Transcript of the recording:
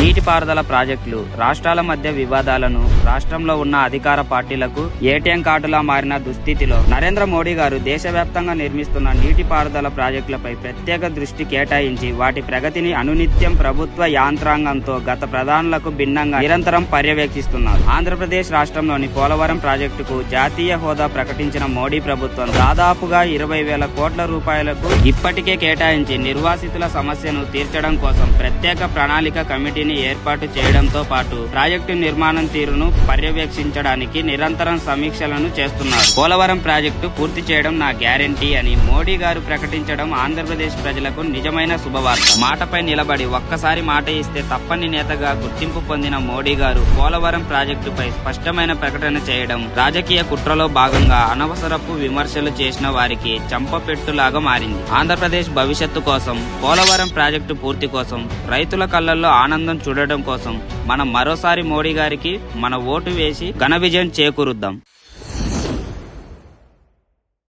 నీటిపారుదల ప్రాజెక్టులు రాష్ట్రాల మధ్య వివాదాలను రాష్ట్రంలో ఉన్న అధికార పార్టీలకు ఏటీఎం కార్డులా మారిన దుస్థితిలో నరేంద్ర మోడీ గారు దేశవ్యాప్తంగా నిర్మిస్తున్న నీటిపారుదల ప్రాజెక్టులపై ప్రత్యేక దృష్టి కేటాయించి వాటి ప్రగతిని అనునిత్యం ప్రభుత్వ యాంత్రాంగంతో గత ప్రధానులకు భిన్నంగా నిరంతరం పర్యవేక్షిస్తున్నారు. ఆంధ్రప్రదేశ్ రాష్ట్రంలోని పోలవరం ప్రాజెక్టుకు జాతీయ హోదా ప్రకటించిన మోడీ ప్రభుత్వం దాదాపుగా ఇరవై వేల కోట్ల రూపాయలకు ఇప్పటికే కేటాయించి నిర్వాసితుల సమస్యను తీర్చడం కోసం ప్రత్యేక ప్రణాళిక కమిటీని ఏర్పాటు చేయడంతో పాటు ప్రాజెక్టు నిర్మాణం తీరును పర్యవేక్షించడానికి నిరంతరం సమీక్షలను చేస్తున్నారు పోలవరం ప్రాజెక్టు పూర్తి చేయడం నా గ్యారంటీ అని మోడీ గారు ప్రకటించడం ఆంధ్రప్రదేశ్ ప్రజలకు నిజమైన శుభవార్త. మాటపై నిలబడి ఒక్కసారి మాట ఇస్తే తప్పని నేతగా గుర్తింపు పొందిన మోడీ గారు పోలవరం ప్రాజెక్టుపై స్పష్టమైన ప్రకటన చేయడం రాజకీయ కుట్రలో భాగంగా అనవసరపు విమర్శలు చేసిన వారికి చంపపెట్టులాగా మారింది. ఆంధ్రప్రదేశ్ భవిష్యత్తు కోసం పోలవరం ప్రాజెక్టు పూర్తి కోసం రైతుల కళ్ళల్లో ఆనందం చూడడం కోసం మనం మరోసారి మోడీ గారికి మన ఓటు వేసి ఘన విజయం చేకూరుద్దాం.